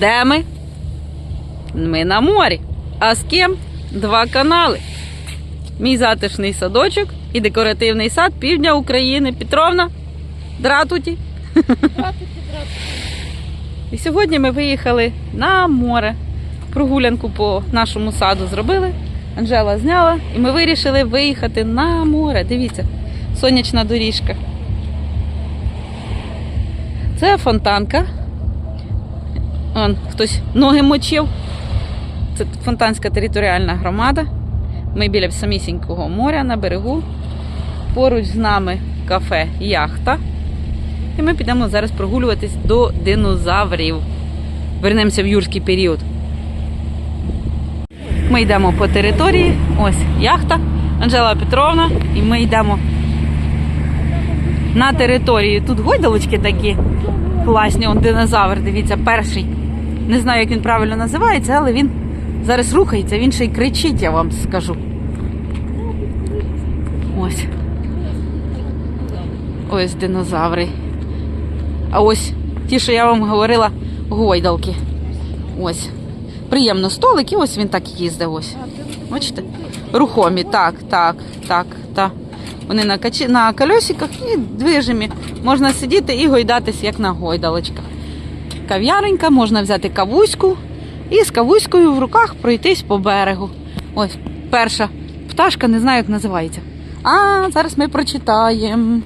Де ми? Ми на морі. А з ким? Два канали. Мій затишний садочок і декоративний сад півдня України. Петровна, дратуті. І сьогодні ми виїхали на море. Прогулянку по нашому саду зробили. Анжела зняла, і ми вирішили виїхати на море. Дивіться, сонячна доріжка. Це фонтанка. Он хтось ноги мочив. Це фонтанська територіальна громада. Ми біля самісінького моря на берегу. Поруч з нами кафе Яхта. І ми підемо зараз прогулюватись до динозаврів. Вернемося в юрський період. Ми йдемо по території. Ось яхта Анжела Петровна. І ми йдемо на територію. Тут гойдалочки такі класні. Он динозавр, дивіться, перший. Не знаю, як він правильно називається, але він зараз рухається, він ще й кричить, я вам скажу. Ось. Ось динозаври. А ось ті, що я вам говорила, гойдалки. Ось. Приємно столик, і ось він так їздить. Ось. Бачите? Рухомі, так, так, так, так. Вони на, качі... на колесиках і движимі. Можна сидіти і гойдатись, як на гойдалочках. Кав'яренька, можна взяти кавуську і з кавуською в руках пройтись по берегу. Ось перша пташка, не знаю, як називається. А, зараз ми прочитаємо.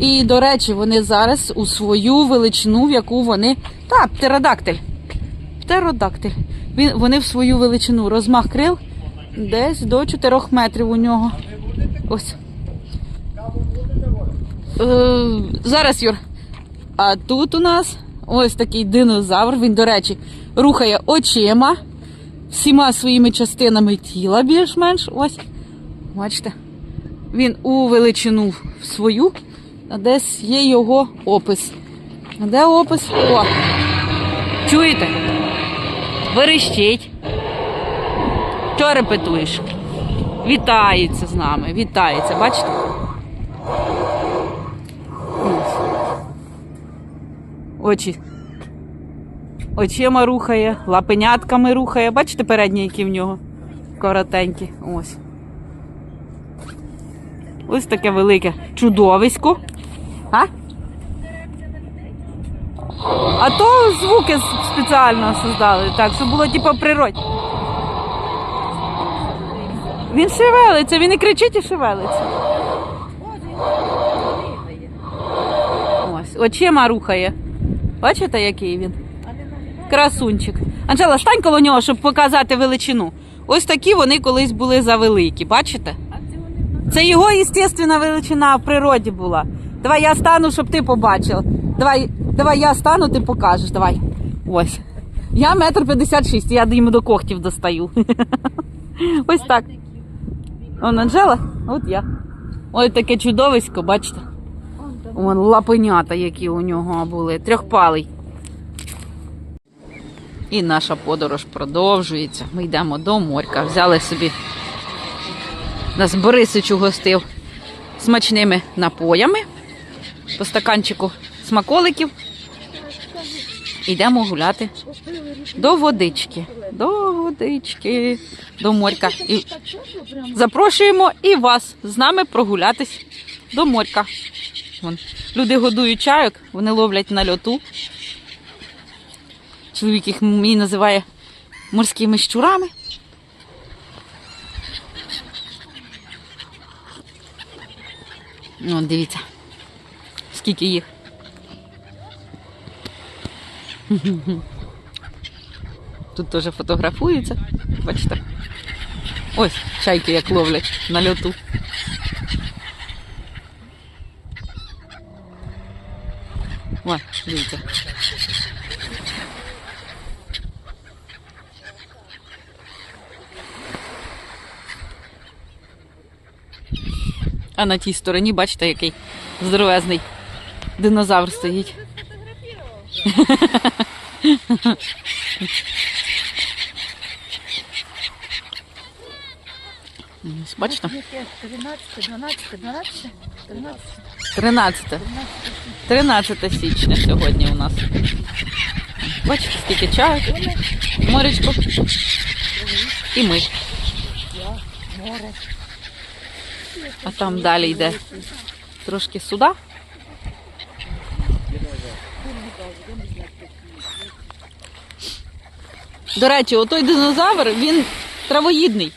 І, до речі, вони зараз у свою величину, в яку вони. Так, птеродактиль. Птеродактиль. Він, вони в свою величину. Розмах крил десь до 4 метрів у нього. Ось. Е, зараз, Юр. А тут у нас ось такий динозавр. Він, до речі, рухає очима, всіма своїми частинами тіла більш-менш. Ось. Бачите? Він у величину свою, а десь є його опис. А де опис? О! Чуєте? Верещить. Що репетуєш? Вітається з нами, вітається, бачите? Ось. Очі. Очима рухає, лапенятками рухає. Бачите передні, які в нього? Коротенькі. Ось. Ось таке велике чудовисько. А? А то звуки спеціально создали, так, щоб було типу природні. Він шевелиться, він і кричить і шевелиться. Ось, очима рухає. Бачите, який він? Красунчик. Анжела, стань коло нього, щоб показати величину. Ось такі вони колись були завеликі, бачите? Це його естественна величина в природі була. Давай я стану, щоб ти побачив. Давай, давай я стану, ти покажеш. Давай. Ось. Я метр п'ятдесят шість, я йому до когтів достаю. Ось так. Он Анжела, от я. Ось таке чудовисько, бачите? Вон лапенята, які у нього були. Трьохпалий. І наша подорож продовжується. Ми йдемо до морька. Взяли собі нас Борисич угостив смачними напоями по стаканчику смаколиків. Йдемо гуляти до водички. До водички, до морька. І запрошуємо і вас з нами прогулятись до морька. Вон. Люди годують чайок, вони ловлять на льоту. Чоловік їх мені називає морськими щурами. Вон, дивіться, скільки їх. Тут теж фотографуються. Бачите? Ось чайки як ловлять на льоту. О, дивіться. А на тій стороні, бачите, який здоровезний динозавр стоїть. Бачите? 13, 12, 12, 13. 13. 13 січня сьогодні у нас. Бачите, скільки чаю, моречко. І ми. А там далі йде трошки суда. До речі, отой динозавр, він травоїдний.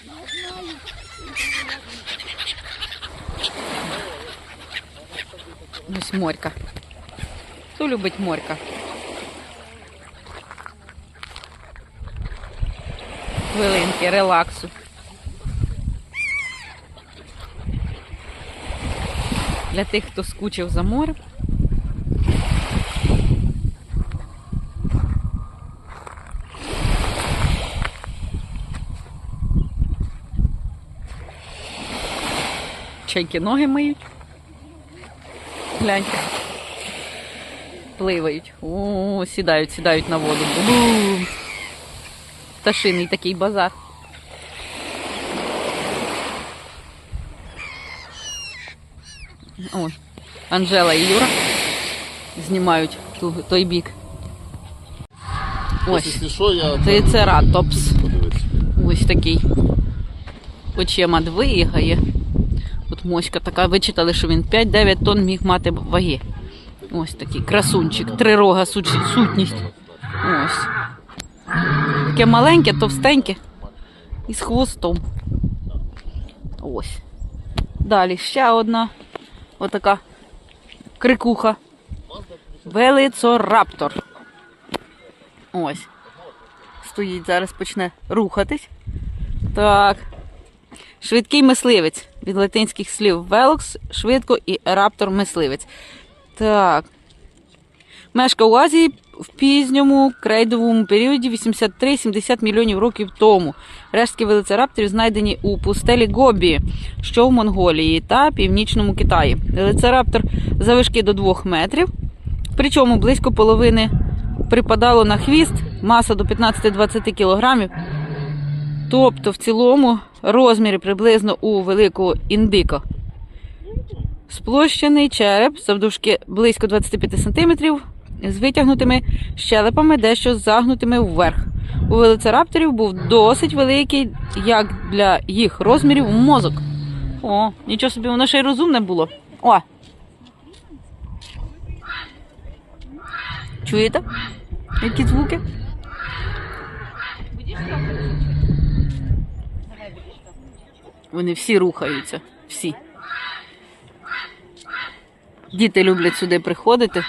Ось морька. Хто любить морька? Хвилинки, релаксу. Для тих, хто скучив за морем. Чайки ноги миють. Гляньте. Пливають. О, сідають, сідають на воду. Бум. Пташиний такий базар. О, Анжела і Юра знімають ту, той бік. Ось, Якщо що, я трицератопс. подивитися. Ось такий. Очима двигає. Моська така, вичитали, що він 5-9 тонн міг мати ваги. Ось такий красунчик, трирога сутність. Ось. Таке маленьке, товстеньке. І з хвостом. Ось. Далі ще одна. Отака крикуха. Велицораптор. Ось. Стоїть, зараз почне рухатись. Так. Швидкий мисливець. Від латинських слів велокс, швидко і раптор мисливець. Так. Мешкав у Азії в пізньому крейдовому періоді 83-70 мільйонів років тому. Рештки велицерапторів знайдені у пустелі Гобі, що в Монголії та північному Китаї. Велицераптор завишки до 2 метрів, причому близько половини припадало на хвіст, маса до 15-20 кілограмів. Тобто в цілому розміри приблизно у великого індика. Сплощений череп завдовжки близько 25 см з витягнутими щелепами, дещо загнутими вверх. У велоцирапторів був досить великий, як для їх розмірів, мозок. О, нічого собі, воно ще й розумне було. О! Чуєте? Які звуки? Вони всі рухаються. Всі. Діти люблять сюди приходити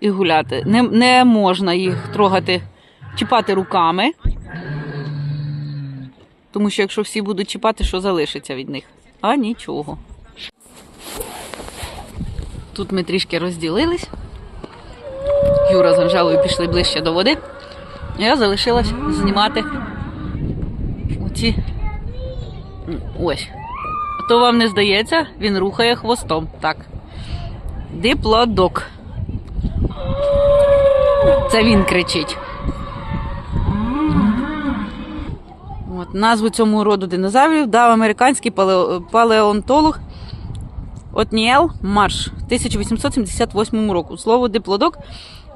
і гуляти. Не, не можна їх трогати, чіпати руками. Тому що якщо всі будуть чіпати, що залишиться від них? А нічого. Тут ми трішки розділились. Юра з Анжелою пішли ближче до води. Я залишилась знімати оці. Ось. То вам не здається, він рухає хвостом. Так. Диплодок. Це він кричить. От, назву цьому роду динозаврів дав американський палео- палеонтолог Отніел Марш 1878 року. Слово диплодок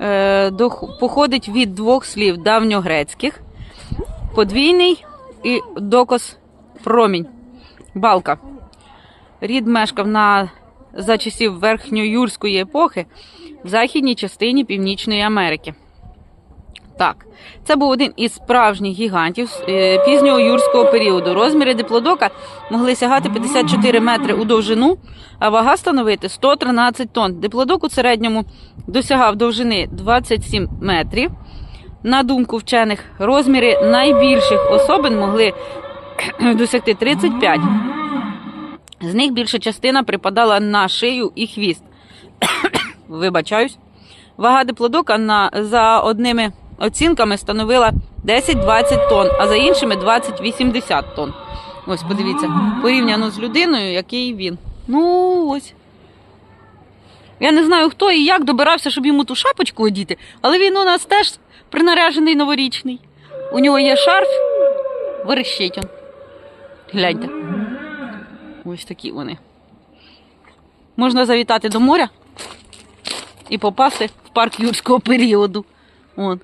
е, дох- походить від двох слів давньогрецьких: подвійний і докос промінь. Балка. Рід мешкав на за часів верхньоюрської епохи в західній частині Північної Америки. Так, це був один із справжніх гігантів е, пізнього юрського періоду. Розміри диплодока могли сягати 54 метри у довжину, а вага становити 113 тонн. Диплодок у середньому досягав довжини 27 метрів. На думку вчених, розміри найбільших особин могли досягти 35. З них більша частина припадала на шию і хвіст. Вибачаюсь. Вага диплодока на, за одними оцінками становила 10-20 тонн, а за іншими 20-80 тонн. Ось, подивіться, порівняно з людиною, який він. Ну, ось. Я не знаю, хто і як добирався, щоб йому ту шапочку одіти, але він у нас теж принаряжений новорічний. У нього є шарф, верещить он. Гляньте. Ось такі вони. Можна завітати до моря і попасти в парк юрського періоду. От.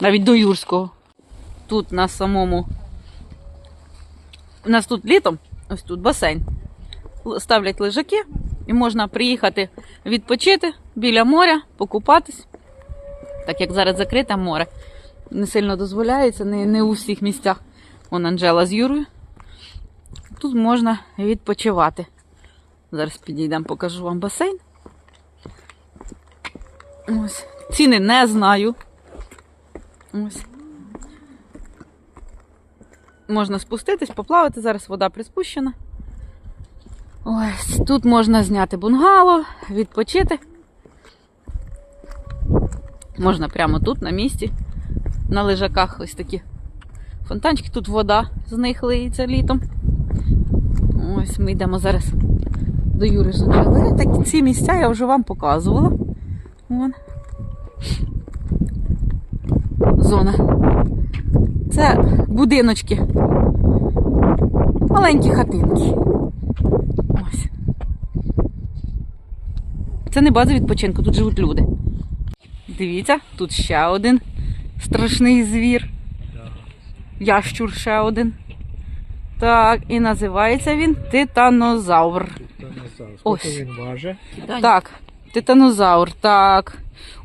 Навіть до Юрського. Тут на самому. У нас тут літом, ось тут басейн. Ставлять лежаки і можна приїхати відпочити біля моря, покупатись. Так як зараз закрите море. Не сильно дозволяється, не, не у всіх місцях. Вон Анжела з Юрою. Тут можна відпочивати. Зараз підійдемо, покажу вам басейн. Ось. Ціни не знаю. Ось. Можна спуститись, поплавати. Зараз вода приспущена. Ось тут можна зняти бунгало, відпочити. Можна прямо тут, на місці, на лежаках ось такі фонтанчики. Тут вода з них лиється літом. Ось ми йдемо зараз до Юри Жанжели. Так ці місця я вже вам показувала. Вон. Зона. Це будиночки. Маленькі хатинки. Ось. Це не база відпочинку, тут живуть люди. Дивіться, тут ще один страшний звір. Ящур ще один. Так, і називається він титанозавр. Скільки Ось. він важить? Так, титанозавр. Так.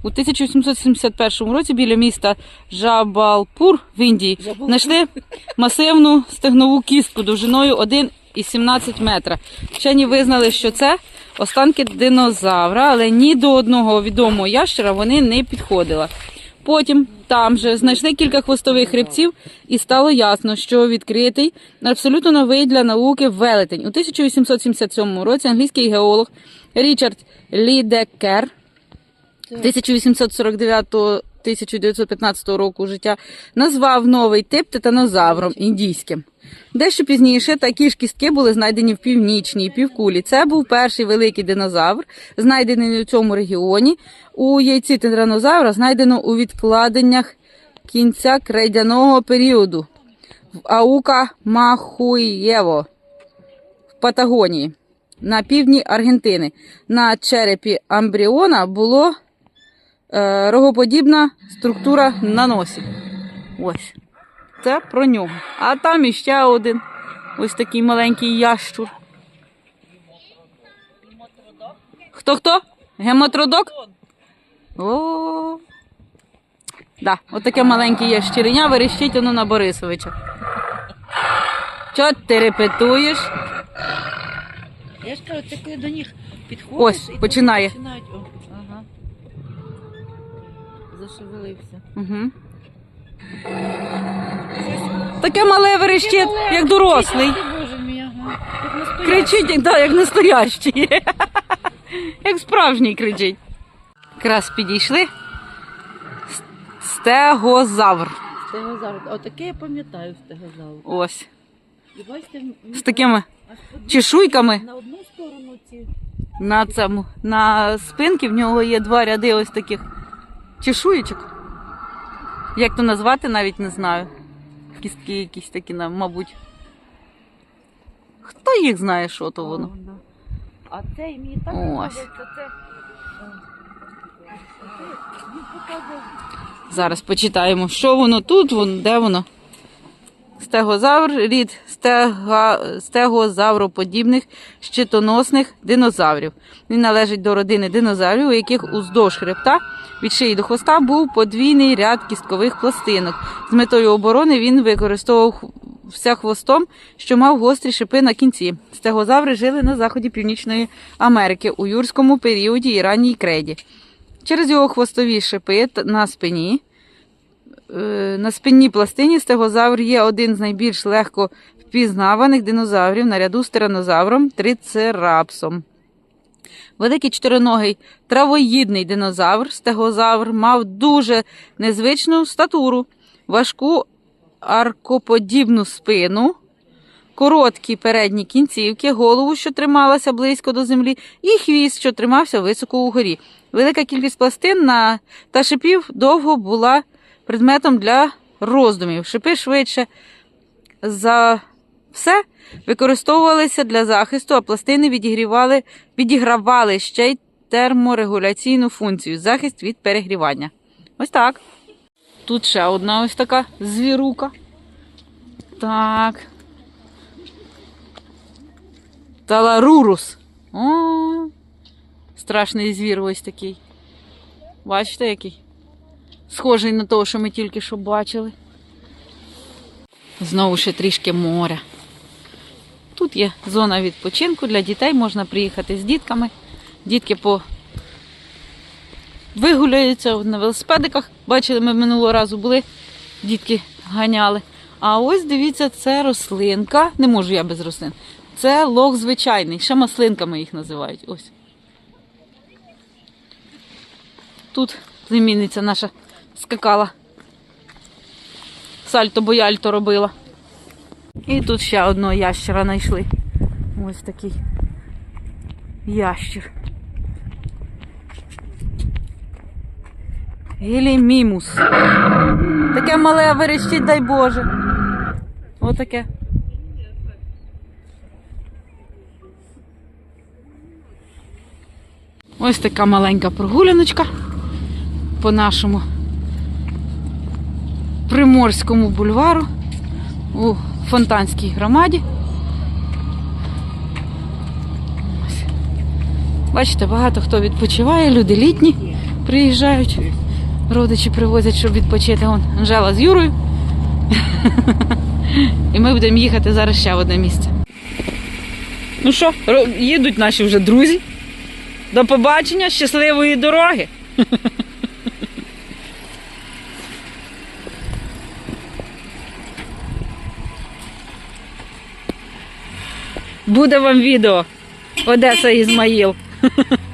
У 1871 році біля міста Жабалпур в Індії знайшли масивну стегнову кістку довжиною 1,17 метра. Вчені визнали, що це останки динозавра, але ні до одного відомого ящера вони не підходили. Потім там же знайшли кілька хвостових хребців, і стало ясно, що відкритий абсолютно новий для науки велетень. У 1877 році англійський геолог Річард Лідекер 1849-1915 року життя назвав новий тип титанозавром індійським. Дещо пізніше такі ж кістки були знайдені в північній півкулі. Це був перший великий динозавр, знайдений у цьому регіоні. У яйці тиранозавра знайдено у відкладеннях кінця крейдяного періоду в Аука Махуєво в Патагонії на півдні Аргентини. На черепі амбріона було рогоподібна структура на носі. Ось. Це про нього. А там іще один ось такий маленький ящур. Хто хто? Гемотродок? О. Да, отаке маленьке ящереня верещить воно на Борисовича. Чого ти репетуєш? Я ж кажу, ти коли до них підходиш. Ось, і починає. починають. Зашевелився. Угу. Таке мале верещить, як дорослий. Боже мій, ага. Як. Кричить, як, да, як настоящий. Як справжній кричить. Якраз підійшли. С- Стегозавр. Стегозавр. Отаке я пам'ятаю стегозавр. Ось. І бачите, він З такими аж чешуйками на одну сторону ці. на цьому. На спинці в нього є два ряди ось таких чешуєчок. Як то назвати, навіть не знаю. Кістки якісь такі, мабуть. Хто їх знає, що то воно? А це і мені так подобається, це. Зараз почитаємо, що воно тут, де воно. Стегозавр, рід стега, стегозавроподібних щитоносних динозаврів. Він належить до родини динозаврів, у яких уздовж хребта від шиї до хвоста був подвійний ряд кісткових пластинок. З метою оборони він використовував все хвостом, що мав гострі шипи на кінці. Стегозаври жили на заході Північної Америки у юрському періоді і ранній креді. Через його хвостові шипи на спині. Е, На спинній пластині стегозавр є один з найбільш легко впізнаваних динозаврів наряду з тиранозавром трицерапсом. Великий чотириногий травоїдний динозавр, стегозавр, мав дуже незвичну статуру, важку аркоподібну спину, короткі передні кінцівки, голову, що трималася близько до землі, і хвіст, що тримався високо угорі. Велика кількість пластин на... та шипів довго була предметом для роздумів. Шипи швидше за все використовувалися для захисту, а пластини відігрівали, відігравали ще й терморегуляційну функцію захист від перегрівання. Ось так. Тут ще одна ось така звірука. Так. Таларурус. О, страшний звір ось такий. Бачите, який? Схожий на того, що ми тільки що бачили. Знову ще трішки моря. Тут є зона відпочинку для дітей, можна приїхати з дітками. Дітки по вигуляються на велосипедиках. Бачили, ми минулого разу були, дітки ганяли. А ось дивіться, це рослинка. Не можу я без рослин. Це лох звичайний, ще маслинками їх називають. Ось. Тут племінниця наша скакала. Сальто бояльто робила. І тут ще одного ящера знайшли. Ось такий ящер. Гелімімус. Таке мале верещить, дай Боже. Отаке. Ось така маленька прогуляночка по нашому Приморському бульвару у Фонтанській громаді. Бачите, багато хто відпочиває, люди літні приїжджають, родичі привозять, щоб відпочити. Вон Анжела з Юрою. І ми будемо їхати зараз ще в одне місце. Ну що, їдуть наші вже друзі. До побачення, щасливої дороги! Буде вам відео. Одеса Ізмаїл.